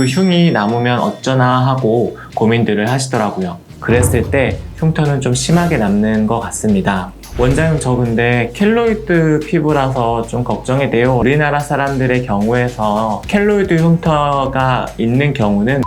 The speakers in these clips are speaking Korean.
그 흉이 남으면 어쩌나 하고 고민들을 하시더라고요. 그랬을 때 흉터는 좀 심하게 남는 것 같습니다. 원장님 저 근데 켈로이드 피부라서 좀 걱정이 돼요. 우리나라 사람들의 경우에서 켈로이드 흉터가 있는 경우는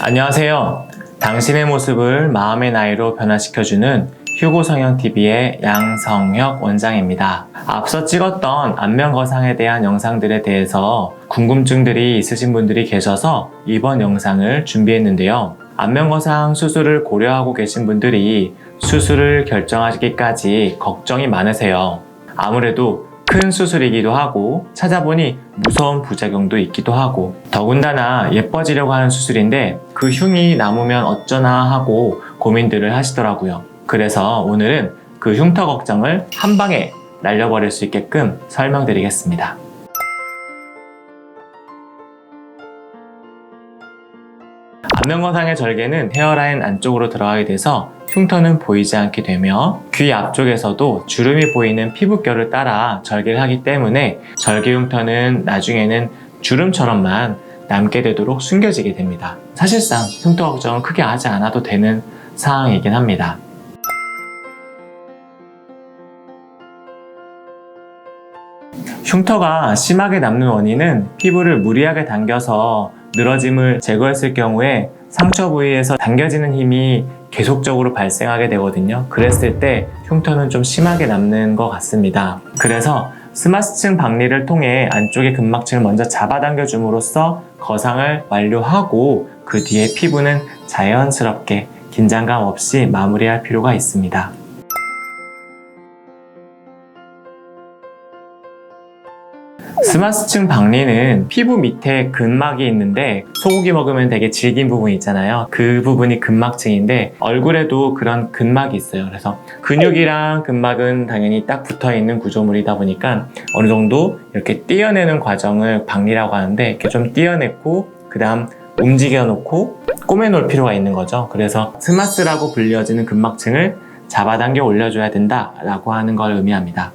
안녕하세요. 당신의 모습을 마음의 나이로 변화시켜주는 휴고 성형 TV의 양성혁 원장입니다. 앞서 찍었던 안면 거상에 대한 영상들에 대해서 궁금증들이 있으신 분들이 계셔서 이번 영상을 준비했는데요. 안면 거상 수술을 고려하고 계신 분들이 수술을 결정하시기까지 걱정이 많으세요. 아무래도 큰 수술이기도 하고 찾아보니 무서운 부작용도 있기도 하고 더군다나 예뻐지려고 하는 수술인데 그 흉이 남으면 어쩌나 하고 고민들을 하시더라고요. 그래서 오늘은 그 흉터 걱정을 한 방에 날려버릴 수 있게끔 설명드리겠습니다. 안면거상의 절개는 헤어라인 안쪽으로 들어가게 돼서 흉터는 보이지 않게 되며 귀 앞쪽에서도 주름이 보이는 피부결을 따라 절개를 하기 때문에 절개 흉터는 나중에는 주름처럼만 남게 되도록 숨겨지게 됩니다. 사실상 흉터 걱정은 크게 하지 않아도 되는 상황이긴 합니다. 흉터가 심하게 남는 원인은 피부를 무리하게 당겨서 늘어짐을 제거했을 경우에 상처 부위에서 당겨지는 힘이 계속적으로 발생하게 되거든요. 그랬을 때 흉터는 좀 심하게 남는 것 같습니다. 그래서 스마스층 박리를 통해 안쪽의 근막층을 먼저 잡아당겨 줌으로써 거상을 완료하고 그 뒤에 피부는 자연스럽게 긴장감 없이 마무리할 필요가 있습니다. 스마스층 박리는 피부 밑에 근막이 있는데 소고기 먹으면 되게 질긴 부분 있잖아요. 그 부분이 근막층인데 얼굴에도 그런 근막이 있어요. 그래서 근육이랑 근막은 당연히 딱 붙어 있는 구조물이다 보니까 어느 정도 이렇게 떼어내는 과정을 박리라고 하는데 이렇게 좀 떼어냈고 그 다음 움직여 놓고 꼬매 놓을 필요가 있는 거죠. 그래서 스마스라고 불려지는 근막층을 잡아당겨 올려줘야 된다라고 하는 걸 의미합니다.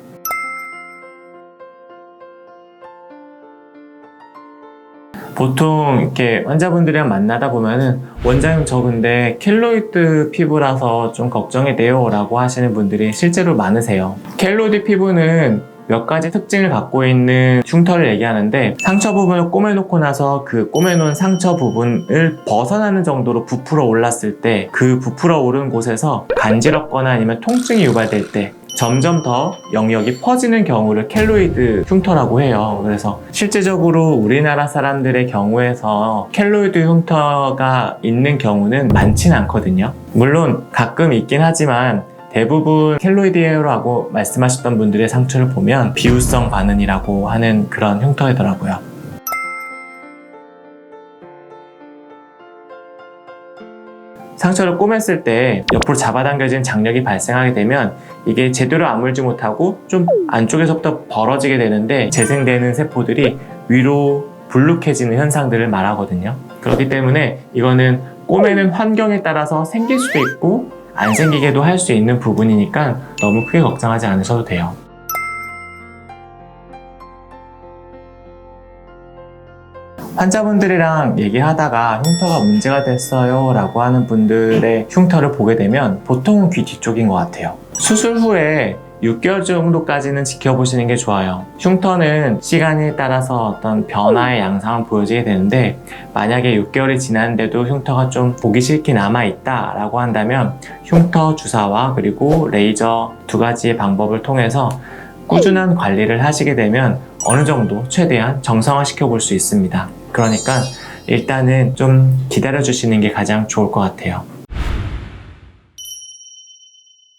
보통 이렇게 환자분들이랑 만나다 보면은 원장님 저 근데 켈로이드 피부라서 좀 걱정이 돼요 라고 하시는 분들이 실제로 많으세요. 켈로이드 피부는 몇 가지 특징을 갖고 있는 흉터를 얘기하는데 상처 부분을 꼬매놓고 나서 그 꼬매놓은 상처 부분을 벗어나는 정도로 부풀어 올랐을 때 그 부풀어 오른 곳에서 간지럽거나 아니면 통증이 유발될 때 점점 더 영역이 퍼지는 경우를 켈로이드 흉터라고 해요. 그래서 실제적으로 우리나라 사람들의 경우에서 켈로이드 흉터가 있는 경우는 많지는 않거든요. 물론 가끔 있긴 하지만 대부분 켈로이드라고 말씀하셨던 분들의 상처를 보면 비유성 반응이라고 하는 그런 흉터이더라고요. 상처를 꼬맸을 때 옆으로 잡아당겨진 장력이 발생하게 되면 이게 제대로 아물지 못하고 좀 안쪽에서부터 벌어지게 되는데 재생되는 세포들이 위로 불룩해지는 현상들을 말하거든요. 그렇기 때문에 이거는 꼬매는 환경에 따라서 생길 수도 있고 안 생기게도 할 수 있는 부분이니까 너무 크게 걱정하지 않으셔도 돼요. 환자분들이랑 얘기하다가 흉터가 문제가 됐어요 라고 하는 분들의 흉터를 보게 되면 보통은 귀 뒤쪽인 것 같아요. 수술 후에 6개월 정도까지는 지켜보시는 게 좋아요. 흉터는 시간에 따라서 어떤 변화의 양상을 보여지게 되는데 만약에 6개월이 지났는데도 흉터가 좀 보기 싫게 남아있다 라고 한다면 흉터 주사와 그리고 레이저 두 가지의 방법을 통해서 꾸준한 관리를 하시게 되면 어느 정도 최대한 정상화 시켜 볼 수 있습니다. 그러니까 일단은 좀 기다려 주시는 게 가장 좋을 것 같아요.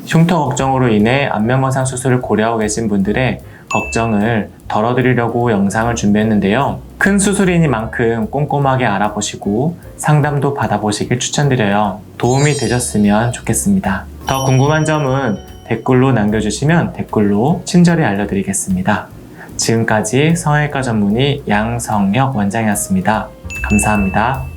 흉터 걱정으로 인해 안면 거상 수술을 고려하고 계신 분들의 걱정을 덜어드리려고 영상을 준비했는데요. 큰 수술이니만큼 꼼꼼하게 알아보시고 상담도 받아보시길 추천드려요. 도움이 되셨으면 좋겠습니다. 더 궁금한 점은 댓글로 남겨주시면 댓글로 친절히 알려드리겠습니다. 지금까지 성형외과 전문의 양성혁 원장이었습니다. 감사합니다.